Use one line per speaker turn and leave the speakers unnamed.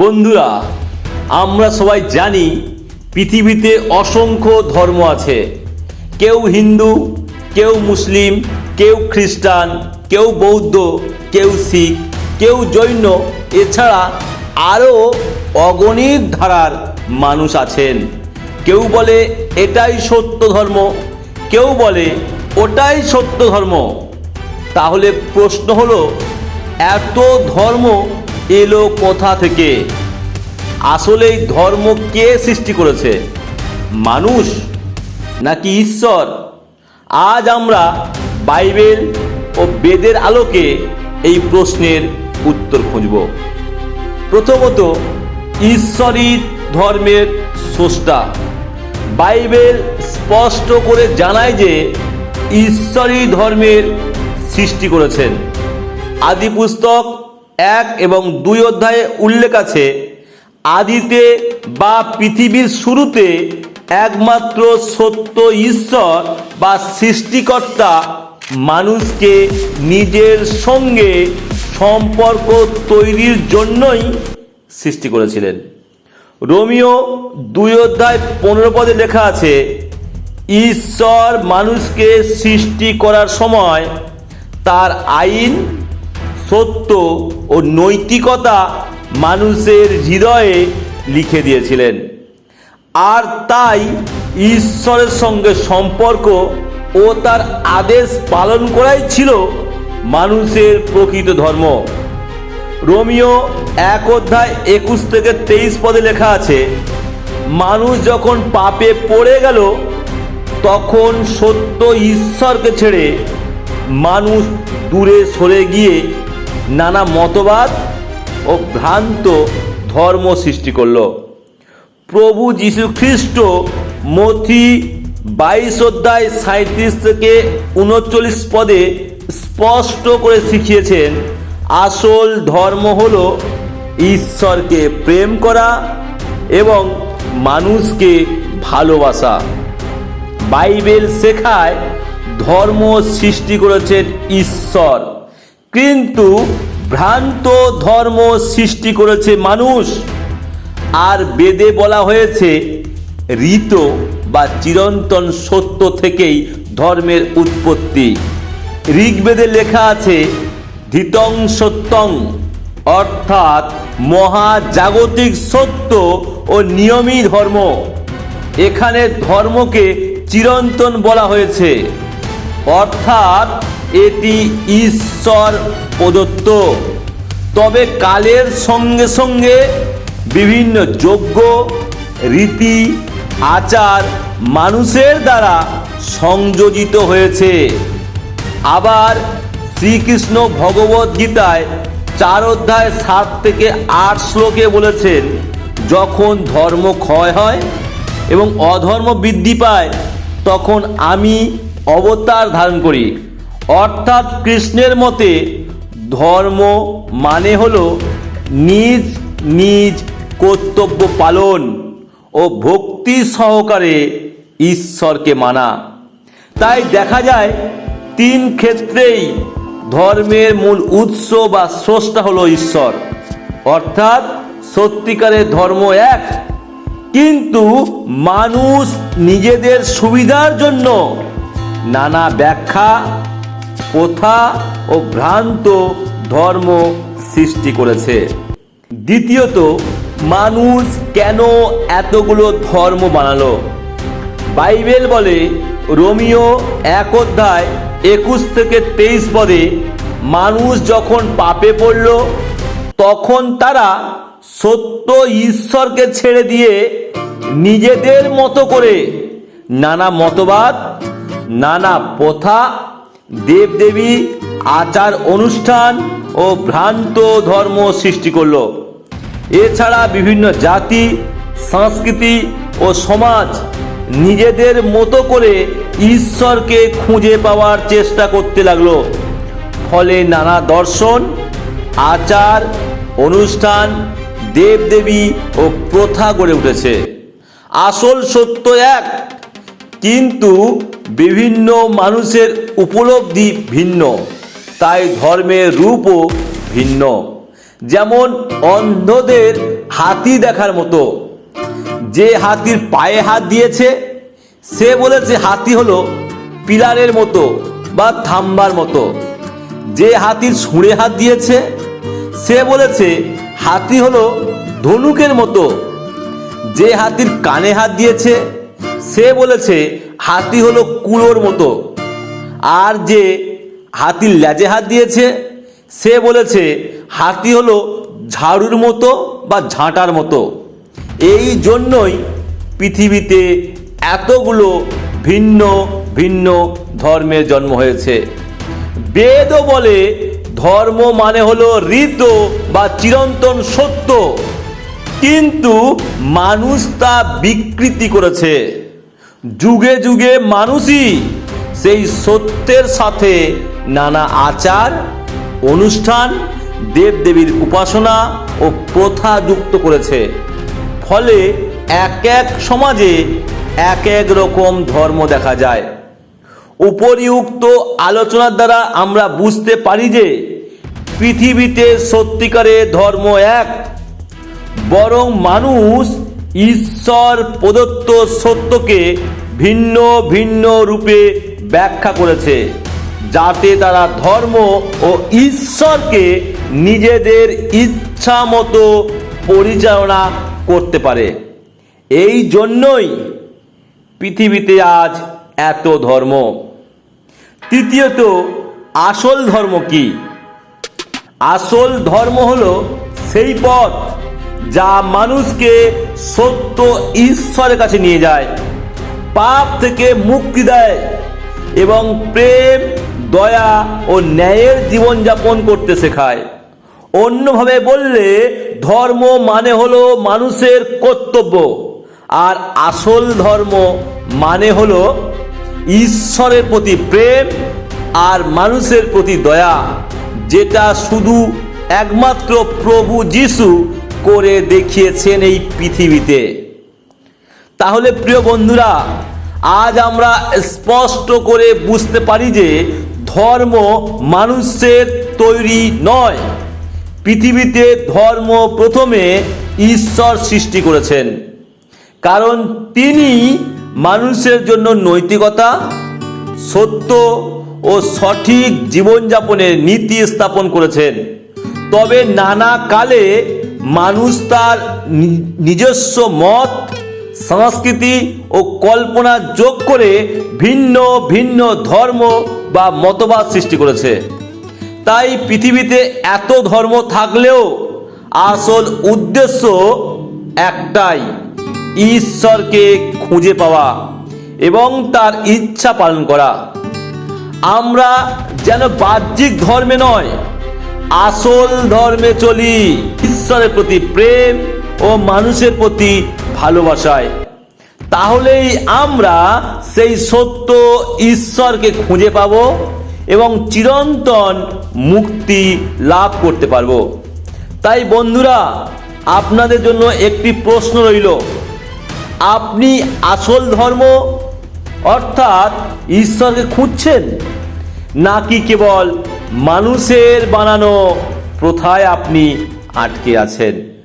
বন্ধুরা, আমরা সবাই জানি পৃথিবীতে অসংখ্য ধর্ম আছে। কেউ হিন্দু, কেউ মুসলিম, কেউ খ্রিস্টান, কেউ বৌদ্ধ, কেউ শিখ, কেউ জৈন, এছাড়া আরও অগণিত ধারার মানুষ আছেন। কেউ বলে এটাই সত্য ধর্ম, কেউ বলে ওটাই সত্য ধর্ম। তাহলে প্রশ্ন হলো, এত ধর্ম এলো কোথা থেকে? আসলে ধর্ম কে সৃষ্টি করেছে? মানুষ নাকি ঈশ্বর? আজ আমরা বাইবেল ও বেদের আলোকে এই প্রশ্নের উত্তর খুঁজব। প্রথমত ঈশ্বরই ধর্মের স্রষ্টা। বাইবেল স্পষ্ট করে জানায় যে ঈশ্বরই ধর্মের সৃষ্টি করেছেন। আদি পুস্তক এক এবং দুই অধ্যায়ে উল্লেখ আছে, আদিতে বা পৃথিবীর শুরুতে একমাত্র সত্য ঈশ্বর বা সৃষ্টিকর্তা মানুষকে নিজের সঙ্গে সম্পর্ক তৈরির জন্যই সৃষ্টি করেছিলেন। রোমিও দুই অধ্যায় পনেরো পদে লেখা আছে, ঈশ্বর মানুষকে সৃষ্টি করার সময় তার আইন সত্য ও নৈতিকতা মানুষের হৃদয়ে লিখে দিয়েছিলেন। আর তাই ঈশ্বরের সঙ্গে সম্পর্ক ও তার আদেশ পালন করাই ছিল মানুষের প্রকৃত ধর্ম। রোমিও এক অধ্যায় একুশ থেকে তেইশ পদে লেখা আছে, মানুষ যখন পাপে পড়ে গেল, তখন সত্য ঈশ্বরকে ছেড়ে মানুষ দূরে সরে গিয়ে নানা মতবাদ ও ভ্রান্ত ধর্ম সৃষ্টি করল। প্রভু যীশু খ্রিস্ট মথি বাইশ অধ্যায় সাঁত্রিশ থেকে উনচল্লিশ পদে স্পষ্ট করে শিখিয়েছেন, আসল ধর্ম হল ঈশ্বরকে প্রেম করা এবং মানুষকে ভালোবাসা। বাইবেল শেখায় ধর্ম সৃষ্টি করেছেন ঈশ্বর। কিন্তু ভ্রান্ত ধর্ম সৃষ্টি করেছে মানুষ। আর বেদে বলা হয়েছে, ঋত বা চিরন্তন সত্য থেকেই ধর্মের উৎপত্তি। ঋগ্বেদে লেখা আছে, ধিতং সত্যং, অর্থাৎ মহাজাগতিক সত্য ও নিয়মই ধর্ম। এখানে ধর্মকে চিরন্তন বলা হয়েছে। অর্থাৎ এটি ঈশ্বর প্রদত্ত। তবে কালের সঙ্গে সঙ্গে বিভিন্ন যোগ্য রীতি, আচার মানুষের দ্বারা সংযোজিত হয়েছে। আবার শ্রীকৃষ্ণ ভগবত গীতায় চার অধ্যায় সাত থেকে আট শ্লোকে বলেছেন, যখন ধর্ম ক্ষয় হয় এবং অধর্ম বৃদ্ধি পায়, তখন আমি অবতার ধারণ করি। অর্থাৎ কৃষ্ণের মতে ধর্ম মানে হল নিজ নিজ কর্তব্য পালন ও ভক্তি সহকারে ঈশ্বরকে মানা। তাই দেখা যায় তিন ক্ষেত্রেই ধর্মের মূল উৎস বা স্রষ্টা হলো ঈশ্বর। অর্থাৎ সত্যিকারের ধর্ম এক, কিন্তু মানুষ নিজেদের সুবিধার জন্য নানা ব্যাখ্যা প্রথা ও ভ্রান্ত ধর্ম সৃষ্টি করেছে। দ্বিতীয়ত, মানুষ কেন এতগুলো ধর্ম বানালো? বাইবেল বলে, রোমিও এক অধ্যায় একুশ থেকে তেইশ পদে, মানুষ যখন পাপে পড়ল, তখন তারা সত্য ঈশ্বরকে ছেড়ে দিয়ে নিজেদের মতো করে নানা মতবাদ, নানা প্রথা দেবদেবী আচার অনুষ্ঠান ও ভ্রান্ত ধর্ম সৃষ্টি করল। এছাড়া বিভিন্ন জাতি, সংস্কৃতি ও সমাজ নিজেদের মতো করে ঈশ্বরকে খুঁজে পাওয়ার চেষ্টা করতে লাগল। ফলে নানা দর্শন, আচার, অনুষ্ঠান, দেবদেবী ও প্রথা গড়ে উঠেছে। আসল সত্য এক। কিন্তু বিভিন্ন মানুষের উপলব্ধি ভিন্ন, তাই ধর্মের রূপও ভিন্ন। যেমন অন্ধদের হাতি দেখার মতো, যে হাতির পায়ে হাত দিয়েছে, সে বলেছে হাতি হলো পিলারের মতো বা থাম্বার মতো। যে হাতির সুঁড়ে হাত দিয়েছে, সে বলেছে হাতি হলো ধনুকের মতো। যে হাতির কানে হাত দিয়েছে সে বলেছে, হাতি হলো কুলোর মতো। আর যে হাতির লেজে হাত দিয়েছে, সে বলেছে, হাতি হলো ঝাড়ুর মতো বা ঝাঁটার মতো। এই জন্যই পৃথিবীতে এতগুলো ভিন্ন ভিন্ন ধর্মের জন্ম হয়েছে। বেদও বলে, ধর্ম মানে হলো ঋত বা চিরন্তন সত্য। কিন্তু মানুষ তা বিকৃতি করেছে। যুগে যুগে মানুষই সেই সত্যের সাথে নানা আচার, অনুষ্ঠান, দেবদেবীর উপাসনা ও প্রথা যুক্ত করেছে। ফলে এক এক সমাজে এক এক রকম ধর্ম দেখা যায়। উপরিউক্ত আলোচনার দ্বারা আমরা বুঝতে পারি যে পৃথিবীতে সত্যিকারে ধর্ম এক, বরং মানুষ ঈশ্বর প্রদত্ত সত্যকে ভিন্ন ভিন্ন রূপে ব্যাখ্যা করেছে, যাতে তারা ধর্ম ও ঈশ্বরকে নিজেদের ইচ্ছা মতো পরিচালনা করতে পারে। এই জন্যই পৃথিবীতে আজ এত ধর্ম। তৃতীয়ত, আসল ধর্ম কি? আসল ধর্ম হলো সেই পথ যা মানুষকে সত্য ঈশ্বরের কাছে নিয়ে যায়, পাপ থেকে মুক্তি দেয় এবং প্রেম, দয়া ও ন্যায়ের জীবনযাপন করতে শেখায়। অন্যভাবে বললে, ধর্ম মানে হলো মানুষের কর্তব্য, আর আসল ধর্ম মানে হলো ঈশ্বরের প্রতি প্রেম আর মানুষের প্রতি দয়া, যেটা শুধু একমাত্র প্রভু যিশু করে দেখিয়েছেন এই পৃথিবীতে। তাহলে প্রিয় বন্ধুরা, আজ আমরা স্পষ্ট করে বুঝতে পারি যে ধর্ম মানুষের তৈরি নয়। পৃথিবীতে ধর্ম প্রথমে ঈশ্বর সৃষ্টি করেছেন। কারণ তিনি মানুষের জন্য নৈতিকতা, সত্য ও সঠিক জীবনযাপনের নীতি স্থাপন করেছেন। তবে নানা কালে মানুষ তার নিজস্ব মত, সংস্কৃতি ও কল্পনা যোগ করে ভিন্ন ভিন্ন ধর্ম বা মতবাদ সৃষ্টি করেছে। তাই পৃথিবীতে এত ধর্ম থাকলেও আসল উদ্দেশ্য একটাই, ঈশ্বরকে খুঁজে পাওয়া এবং তার ইচ্ছা পালন করা। আমরা যেন বাহ্যিক ধর্মে নয়, আসল ধর্মে চলি। ঈশ্বরের প্রতি প্রেম ও মানুষের প্রতি ভালোবাসায়। তাহলেই আমরা সেই সত্য ঈশ্বরকে খুঁজে পাব এবং চিরন্তন মুক্তি লাভ করতে পারব। তাই বন্ধুরা, আপনাদের জন্য একটি প্রশ্ন রইল। আপনি আসল ধর্ম, অর্থাৎ ঈশ্বরকে খুঁজছেন? নাকি কেবল মানুষের বানানো প্রথায় আপনি আটকে আছেন।